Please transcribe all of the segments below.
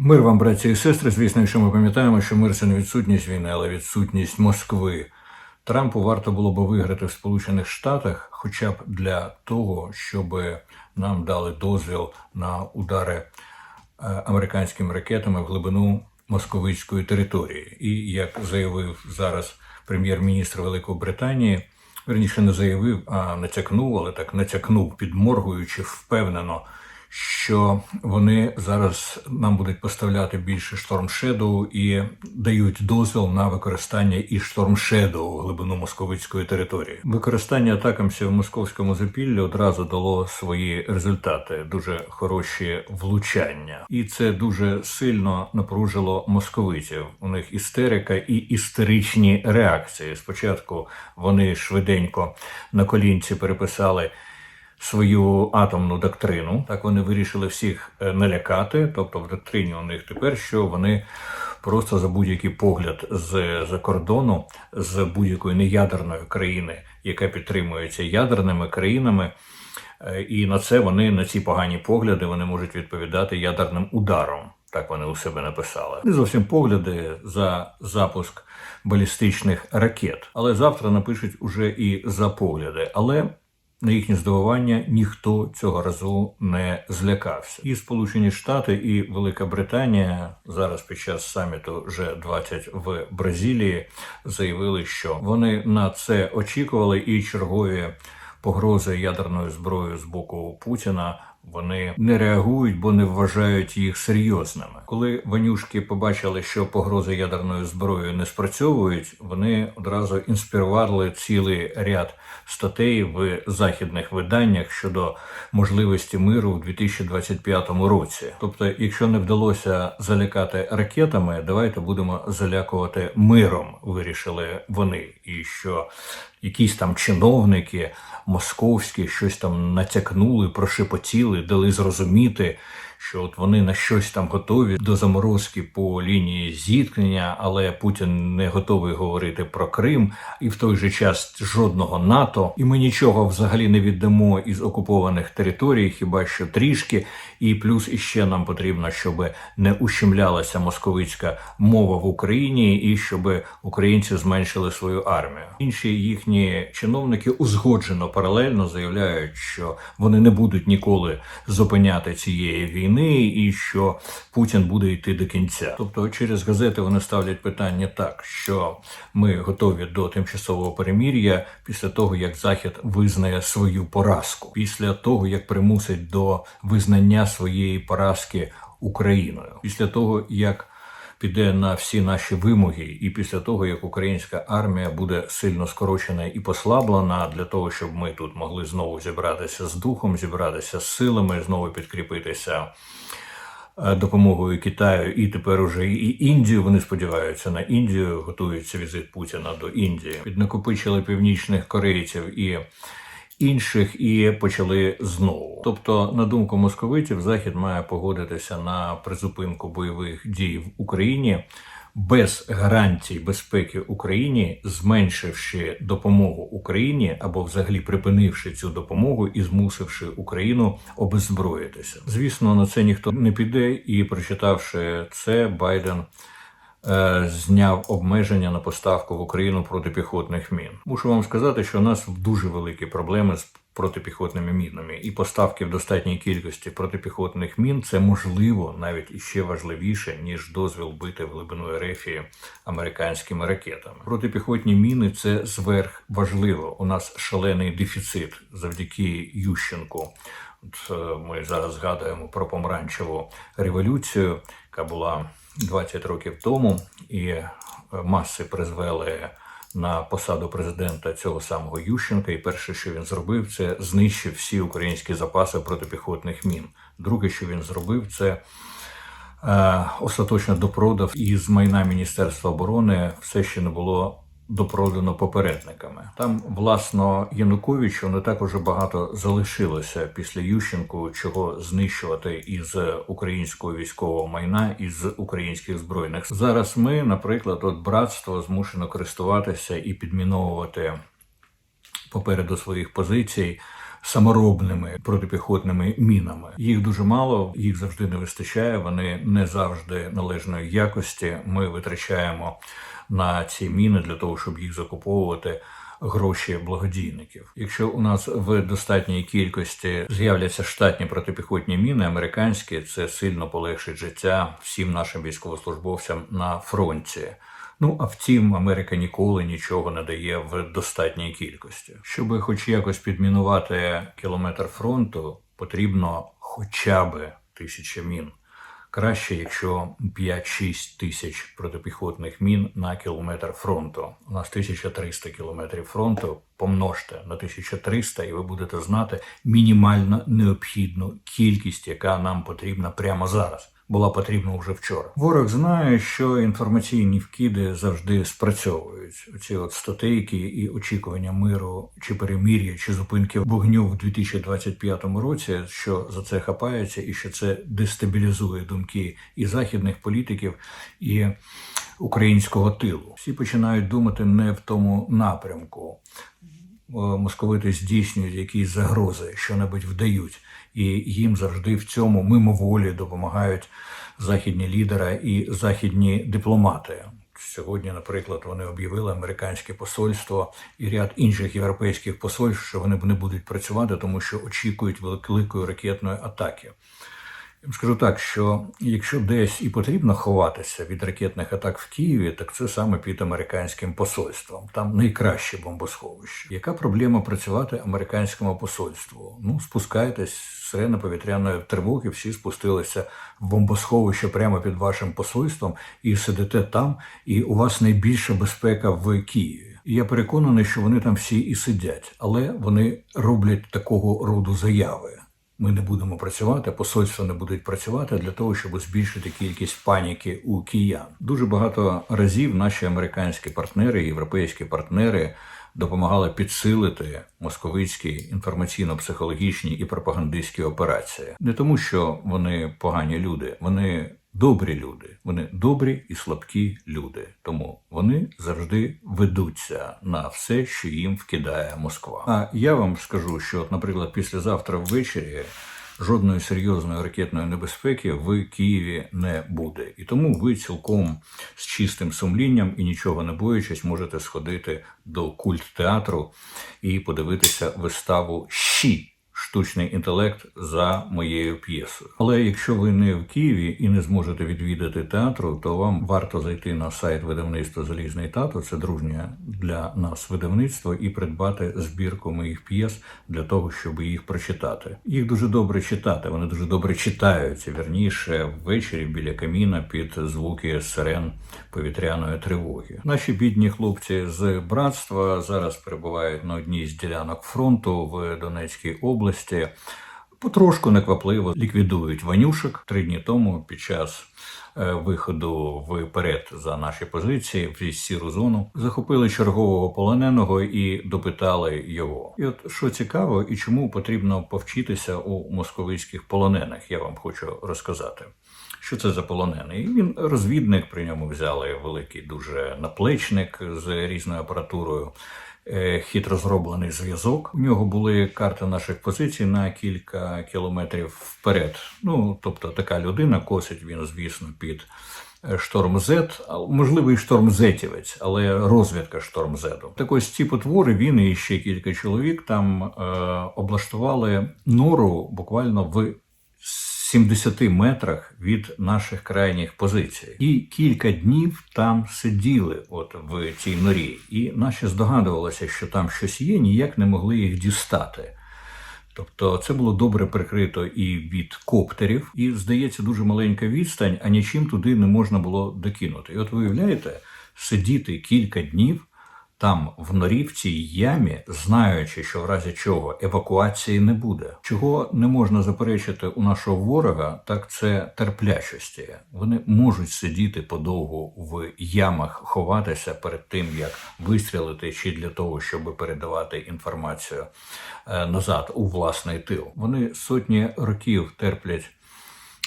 Мир вам, браті і сестри. Звісно, якщо ми пам'ятаємо, що мир це не відсутність війни, але відсутність Москви. Трампу варто було би виграти в Сполучених Штатах, хоча б для того, щоб нам дали дозвіл на удари е, американськими ракетами в глибину московицької території. І як заявив зараз прем'єр-міністр Великої Британії, верніше не заявив, а натякнув, але так натякнув, підморгуючи впевнено, що вони зараз нам будуть поставляти більше Storm Shadow і дають дозвіл на використання і Storm Shadow у глибину московицької території. Використання атакамся в московському запіллі одразу дало свої результати, дуже хороші влучання, і це дуже сильно напружило московитів. У них істерика і істеричні реакції. Спочатку вони швиденько на колінці переписали свою атомну доктрину. Так вони вирішили всіх е, налякати. Тобто в доктрині у них тепер, що вони просто за будь-який погляд з за кордону, з будь-якої неядерної країни, яка підтримується ядерними країнами. е, І на це вони на ці погані погляди вони можуть відповідати ядерним ударом. Так вони у себе написали. Не зовсім погляди за запуск балістичних ракет. Але завтра напишуть уже і за погляди. Але на їхнє здивування ніхто цього разу не злякався. І Сполучені Штати, і Велика Британія зараз під час саміту G20 в Бразилії заявили, що вони на це очікували, і чергові погрози ядерною зброєю з боку Путіна. Вони не реагують, бо не вважають їх серйозними. Коли ванюшки побачили, що погрози ядерною зброєю не спрацьовують, вони одразу інспірували цілий ряд статей в західних виданнях щодо можливості миру в 2025 році. Тобто, якщо не вдалося залякати ракетами, давайте будемо залякувати миром. Вирішили вони, і що якісь там чиновники московські щось там натякнули, прошепотіли, дали зрозуміти, що от вони на щось там готові до заморозки по лінії зіткнення, але Путін не готовий говорити про Крим, і в той же час жодного НАТО. І ми нічого взагалі не віддамо із окупованих територій, хіба що трішки. І плюс іще нам потрібно, щоб не ущемлялася московицька мова в Україні, і щоб українці зменшили свою армію. Інші їхні чиновники узгоджено паралельно заявляють, що вони не будуть ніколи зупиняти цієї війни, і що Путін буде йти до кінця. Тобто, через газети вони ставлять питання так, що ми готові до тимчасового перемір'я після того, як Захід визнає свою поразку, після того як примусить до визнання своєї поразки Україною, після того як піде на всі наші вимоги, і після того як українська армія буде сильно скорочена і послаблена для того, щоб ми тут могли знову зібратися з духом, зібратися з силами, знову підкріпитися е, допомогою Китаю, і тепер уже і Індію. Вони сподіваються на Індію, готується візит Путіна до Індії. Піднакопичили північних корейців і інших і почали знову. Тобто, на думку московитів, Захід має погодитися на призупинку бойових дій в Україні. Без гарантій безпеки Україні, зменшивши допомогу Україні або взагалі припинивши цю допомогу і змусивши Україну обеззброїтися. Звісно, на це ніхто не піде, і прочитавши це, Байден зняв обмеження на поставку в Україну протипіхотних мін. Мушу вам сказати, що у нас дуже великі проблеми з протипіхотними мінами, і поставки в достатній кількості протипіхотних мін це можливо навіть іще важливіше ніж дозвіл бити в глибину Ерефії американськими ракетами. Протипіхотні міни це зверх важливо. У нас шалений дефіцит завдяки Ющенку. Е, ми зараз згадуємо про помаранчеву революцію, яка була 20 років тому, і е, маси призвели на посаду президента цього самого Ющенка. І перше, що він зробив, це знищив всі українські запаси протипіхотних мін. Друге, що він зробив, це е, остаточно допродав із майна Міністерства оборони все, що не було допродано попередниками. Там, власно, Януковичу не так уже багато залишилося після Ющенку, чого знищувати із українського військового майна із українських збройних. Зараз ми, наприклад, от братство змушено користуватися і підміновувати попереду своїх позицій саморобними протипіхотними мінами. Їх дуже мало, їх завжди не вистачає. Вони не завжди належної якості. Ми витрачаємо на ці міни для того, щоб їх закуповувати. Гроші благодійників. Якщо у нас в достатній кількості з'являться штатні протипіхотні міни, американські, це сильно полегшить життя всім нашим військовослужбовцям на фронті. Ну а втім, Америка ніколи нічого не дає в достатній кількості. Щоб хоч якось підмінувати кілометр фронту, потрібно хоча б тисяча мін. Краще, якщо 5-6 тисяч протипіхотних мін на кілометр фронту. У нас 1300 кілометрів фронту. Помножте на 1300, і ви будете знати мінімально необхідну кількість, яка нам потрібна прямо зараз. Була потрібна вже вчора. Ворог знає, що інформаційні вкиди завжди спрацьовують. Оці от статейки і очікування миру чи перемір'я, чи зупинки вогню в 2025 році, що за це хапається, і що це дестабілізує думки і західних політиків, і українського тилу. Всі починають думати не в тому напрямку. Московити здійснюють якісь загрози, що небудь вдають, і їм завжди в цьому мимоволі допомагають західні лідери і західні дипломати. Сьогодні, наприклад, вони об'явили американське посольство і ряд інших європейських посольств, що вони не будуть працювати, тому що очікують великої ракетної атаки. Скажу так, що якщо десь і потрібно ховатися від ракетних атак в Києві, так це саме під американським посольством. Там найкраще бомбосховище. Яка проблема працювати американському посольству? Ну, спускайтесь, сирена повітряної тривоги, всі спустилися в бомбосховище прямо під вашим посольством і сидите там, і у вас найбільша безпека в Києві. Я переконаний, що вони там всі і сидять, але вони роблять такого роду заяви. Ми не будемо працювати, посольства не будуть працювати для того, щоб збільшити кількість паніки у киян. Дуже багато разів наші американські партнери, європейські партнери допомагали підсилити московицькі інформаційно-психологічні і пропагандистські операції, не тому, що вони погані люди, вони добрі люди, вони добрі і слабкі люди. Тому вони завжди ведуться на все, що їм вкидає Москва. А я вам скажу, що, наприклад, післязавтра ввечері. Жодної серйозної ракетної небезпеки в Києві не буде, і тому ви цілком з чистим сумлінням і нічого не боючись можете сходити до культ театру і подивитися виставу «Щі» штучний інтелект за моєю п'єсою. Але якщо ви не в Києві і не зможете відвідати театру, то вам варто зайти на сайт видавництва Залізний тато. Це дружнє для нас видавництво, і придбати збірку моїх п'єс для того, щоб їх прочитати. Їх дуже добре читати. Вони дуже добре читаються. Вірніше ввечері біля каміна під звуки сирен повітряної тривоги. Наші бідні хлопці з братства зараз перебувають на одній з ділянок фронту в Донецькій області області потрошку неквапливо ліквідують ванюшок три дні тому під час е, виходу вперед за наші позиції в сіру зону. Захопили чергового полоненого і допитали його. І от що цікаво, і чому потрібно повчитися у московицьких полонених, я вам хочу розказати. Що це за полонений? Він розвідник, при ньому взяли великий дуже наплечник з різною апаратурою. Е, хитро зроблений зв'язок. У нього були карти наших позицій на кілька кілометрів вперед. Ну, тобто, така людина косить він, звісно, під е, шторм Z, можливо, і шторм Зетівець, але розвідка шторм Зеду. Так ось ці потвори він і ще кілька чоловік там е, облаштували нору буквально в 70 метрах від наших крайніх позицій, і кілька днів там сиділи, от в цій норі, і наші здогадувалися, що там щось є, ніяк не могли їх дістати. Тобто це було добре прикрито і від коптерів, і здається, дуже маленька відстань, а нічим туди не можна було докинути. І от виявляєте, сидіти кілька днів там, в норі, в цій ямі, знаючи, що в разі чого евакуації не буде. Чого не можна заперечити у нашого ворога, так це терплячості. Вони можуть сидіти подовго в ямах, ховатися перед тим, як вистрілити, чи для того, щоб передавати інформацію е, назад у власний тил. Вони сотні років терплять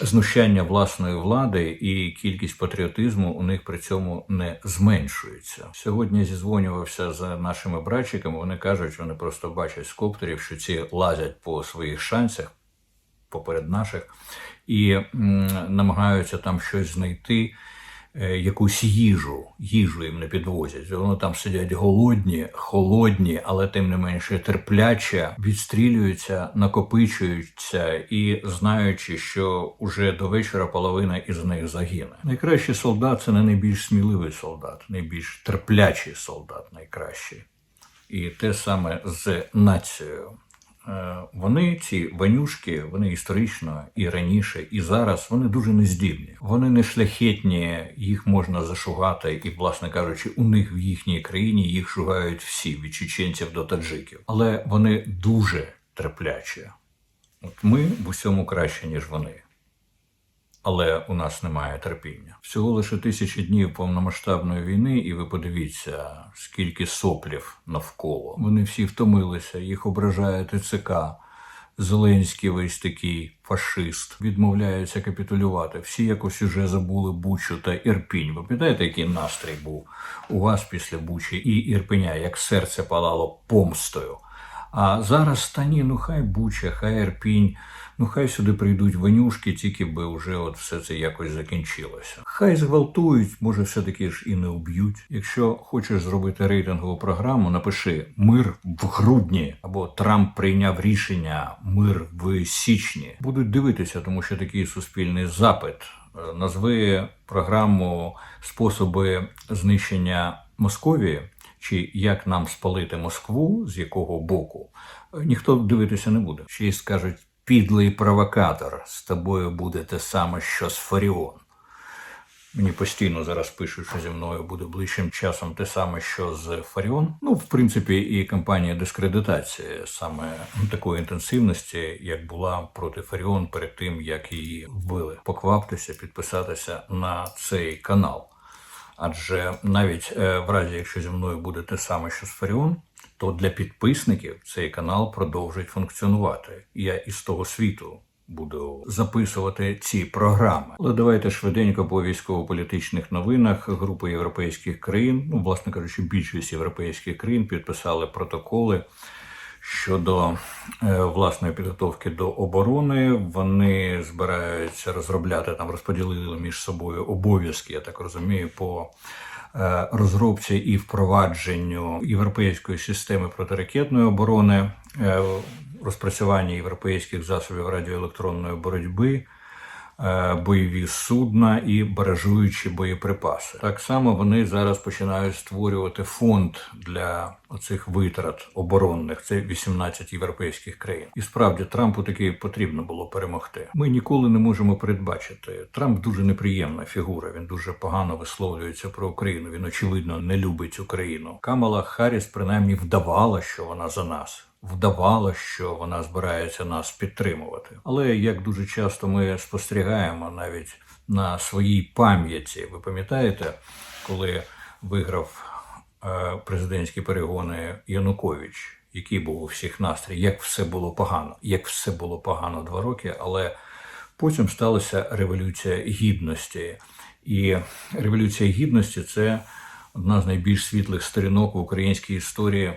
знущання власної влади і кількість патріотизму у них при цьому не зменшується. Сьогодні зізвонювався з нашими братчиками. Вони кажуть, що вони просто бачать з коптерів, що ці лазять по своїх шансах поперед наших і м, намагаються там щось знайти. Е, Якусь їжу, їжу їм не підвозять. Вони там сидять голодні, холодні, але тим не менше терпляче, відстрілюються, накопичуються і знаючи, що уже до вечора половина із них загине. Найкращий солдат це не найбільш сміливий солдат, найбільш терплячий солдат, найкращий. І те саме з нацією. Е, Вони, ці ванюшки, вони історично і раніше, і зараз вони дуже нездібні. Вони не шляхетні, їх можна зашугати, і, власне кажучи, у них в їхній країні їх шугають всі від чеченців до таджиків. Але вони дуже терплячі. От ми в усьому краще, ніж вони. Але у нас немає терпіння. Всього лише тисячі днів повномасштабної війни, і ви подивіться, скільки соплів навколо. Вони всі втомилися, їх ображає ТЦК. Зеленський весь такий фашист відмовляється капітулювати. Всі якось уже забули Бучу та Ірпінь. Ви пам'ятаєте, який настрій був у вас після Бучі і Ірпеня, як серце палало помстою. А зараз та ні, ну хай Буча, хай Ірпінь, ну хай сюди прийдуть ванюшки, тільки би вже от все це якось закінчилося. Хай зґвалтують, може, все-таки ж і не уб'ють. Якщо хочеш зробити рейтингову програму, напиши мир в грудні або Трамп прийняв рішення мир в січні. Будуть дивитися, тому що такий суспільний запит. Е, Назви програму способи знищення Московії чи як нам спалити Москву, з якого боку, е, ніхто дивитися не буде. Ще й скажуть, підлий провокатор, з тобою буде те саме, що з Фаріон. Мені постійно зараз пишуть, що зі мною буде ближчим часом те саме, що з Фаріон. Ну, в принципі, і кампанія дискредитації саме такої інтенсивності, як була проти Фаріон перед тим, як її вбили. Покваптеся, підписатися на цей канал. Адже навіть е, в разі, якщо зі мною буде те саме, що з Фаріон, то для підписників цей канал продовжить функціонувати. Я із того світу буду записувати ці програми. Але давайте швиденько по військово-політичних новинах. Група європейських країн, ну власне кажучи, більшість європейських країн підписали протоколи. Щодо е, власної підготовки до оборони, вони збираються розробляти там, розподілили між собою обов'язки, я так розумію, по розробці і впровадженню європейської системи протиракетної оборони, е, розпрацювання європейських засобів радіоелектронної боротьби. Е, Бойові судна і баражуючі боєприпаси. Так само вони зараз починають створювати фонд для оцих витрат оборонних. Це 18 європейських країн. І справді Трампу таки потрібно було перемогти. Ми ніколи не можемо передбачити. Трамп дуже неприємна фігура. Він дуже погано висловлюється про Україну. Він очевидно не любить Україну. Камала Харріс принаймні вдавала, що вона за нас. Вдавала, що вона збирається нас підтримувати. Але як дуже часто ми спостерігаємо навіть на своїй пам'яті, ви пам'ятаєте, коли виграв е, президентські перегони Янукович, який був у всіх настрій, як все було погано, як все було погано два роки, але потім сталася революція гідності. І революція гідності це одна з найбільш світлих сторінок в українській історії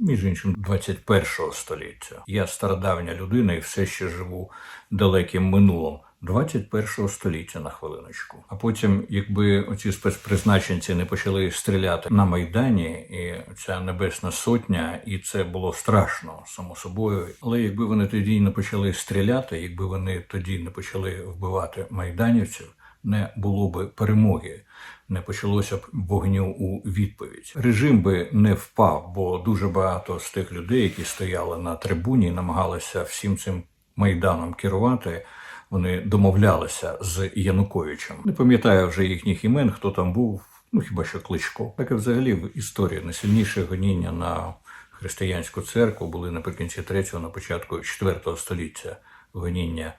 між іншим 21 століття. Я стародавня людина і все ще живу далеким минулим. 21 століття на хвилиночку. А потім, якби оці спецпризначенці не почали стріляти на майдані, і ця небесна сотня, і це було страшно само собою. Але якби вони тоді не почали стріляти, якби вони тоді не почали вбивати майданівців, не було би перемоги, не почалося б вогню у відповідь. Режим би не впав, бо дуже багато з тих людей, які стояли на трибуні, намагалися всім цим майданом керувати. Вони домовлялися з Януковичем. Не пам'ятаю вже їхніх імен, хто там був. Ну хіба що кличко. Так і взагалі в історії найсильніше гоніння на християнську церкву були наприкінці 3-го, на початку 4 століття гоніння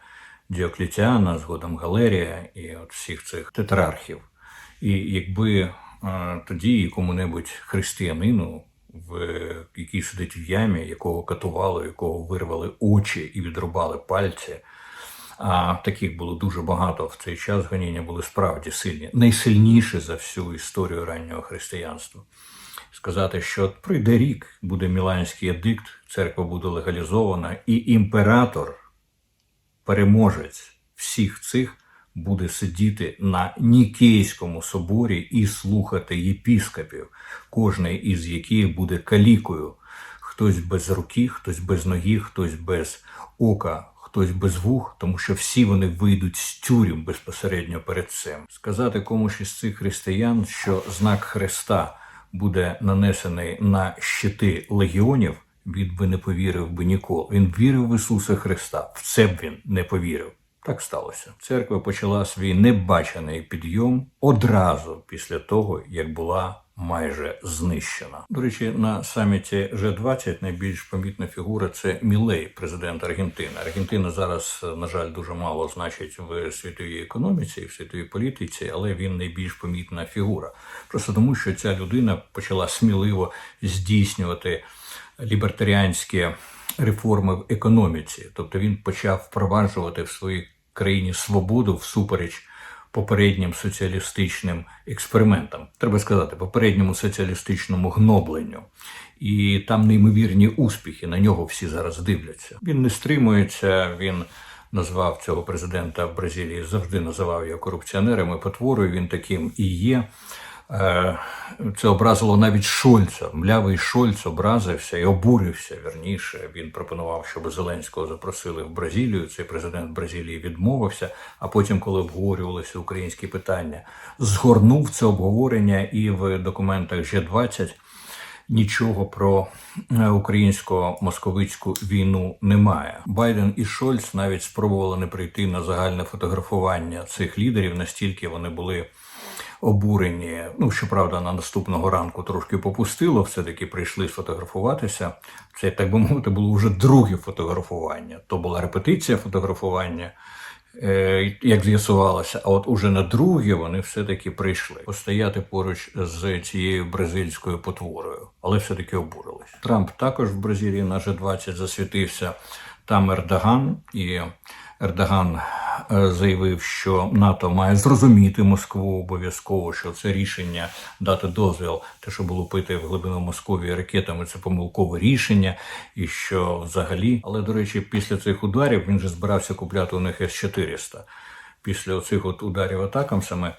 Діоклетіана, згодом Галерія і от всіх цих тетрархів. І якби е, тоді якому-небудь християнину, в який сидить в ямі, якого катували, якого вирвали очі і відрубали пальці, А таких було дуже багато в цей час. Гоніння були справді сильні, найсильніші за всю історію раннього християнства. Сказати, що прийде рік, буде Міланський едикт, церква буде легалізована, і імператор, переможець всіх цих, буде сидіти на Нікейському соборі і слухати єпіскопів, кожний із яких буде калікою. Хтось без руки, хтось без ноги, хтось без ока, хтось без вух, тому що всі вони вийдуть з тюрем безпосередньо перед цим. Сказати комусь із цих християн, що знак Христа буде нанесений на щити легіонів, він би не повірив би ніколи. Він вірив в Ісуса Христа. В це б він не повірив. Так сталося. Церква почала свій небачений підйом одразу після того, як була майже знищена. До речі, на саміті G20 найбільш помітна фігура це Мілей, президент Аргентини. Аргентина зараз, на жаль, дуже мало значить в світовій економіці і в світовій політиці, але він найбільш помітна фігура. Просто тому, що ця людина почала сміливо здійснювати лібертаріанські реформи в економіці. Тобто він почав впроваджувати в своїй країні свободу всупереч попереднім соціалістичним експериментам. Треба сказати, попередньому соціалістичному гнобленню. І там неймовірні успіхи. На нього всі зараз дивляться. Він не стримується. Він назвав цього президента в Бразилії, завжди називав його корупціонером і потворою. Він таким і є. Е, Це образило навіть Шольца. Млявий Шольц образився і обурився. Вірніше він пропонував, щоб Зеленського запросили в Бразилію. Цей президент Бразилії відмовився. А потім, коли обговорювалися українські питання, згорнув це обговорення і в документах G20 нічого про е, українсько-московицьку війну немає. Байден і Шольц навіть спробували не прийти на загальне фотографування цих лідерів, настільки вони були обурені. Ну, щоправда, на наступного ранку трошки попустило, все-таки прийшли сфотографуватися. Це, так би мовити, було вже друге фотографування. То була репетиція фотографування. е, Як з'ясувалося, а от уже на друге вони все-таки прийшли постояти поруч з цією бразильською потворою, але все-таки обурились. Трамп також в Бразилії на G20 засвітився. Там Ердоган, і Ердоган е, заявив, що НАТО має зрозуміти Москву обов'язково, що це рішення дати дозвіл, те, що було пити в глибину Московії ракетами, це помилкове рішення, і що взагалі, але до речі, після цих ударів він же збирався купляти у них С-400. Після оцих от ударів атакам саме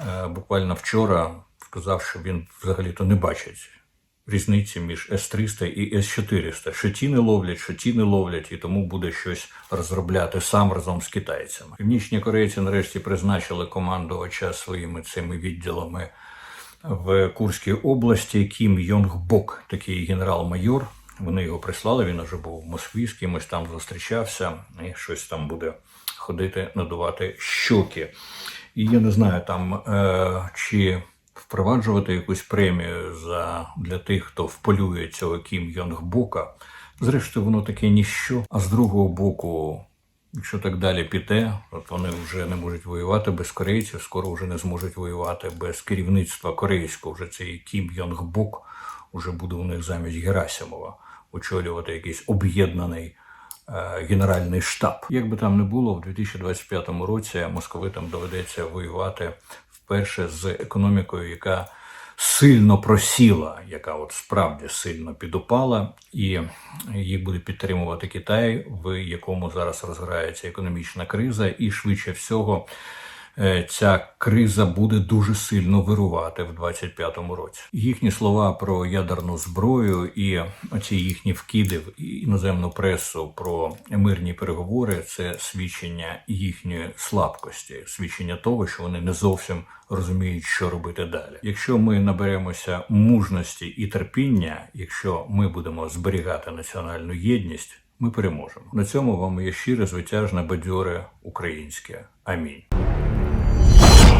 е, буквально вчора сказав, що він взагалі-то не бачить різниці між С-300 і С-400. Що ті не ловлять, що ті не ловлять, і тому буде щось розробляти сам разом з китайцями. Північні корейці нарешті призначили командувача своїми цими відділами в Курській області Кім Йонг Бок, такий генерал-майор. Вони його прислали, він вже був в Москві, з кимось там зустрічався, і щось там буде ходити, надувати щоки. І я не знаю там, е, чи впроваджувати якусь премію за, для тих, хто вполює цього Кім Йонг Бока. Зрештою, воно таке ніщо. А з другого боку, якщо так далі піде, от вони вже не можуть воювати без корейців, скоро вже не зможуть воювати без керівництва корейського. Вже цей Кім Йонг Бок уже буде у них замість Герасимова очолювати якийсь об'єднаний е, генеральний штаб. Як би там не було, в 2025 році московитам доведеться воювати вперше з економікою, яка сильно просіла, яка от справді сильно підупала, і її буде підтримувати Китай, в якому зараз розграється економічна криза, і швидше всього. Е, Ця криза буде дуже сильно вирувати в 25-му році. Їхні слова про ядерну зброю і оці їхні вкиди в іноземну пресу про мирні переговори це свідчення їхньої слабкості, свідчення того, що вони не зовсім розуміють, що робити далі. Якщо ми наберемося мужності і терпіння, якщо ми будемо зберігати національну єдність, ми переможемо. На цьому вам є щире, звитяжне, бадьоре українське. Амінь.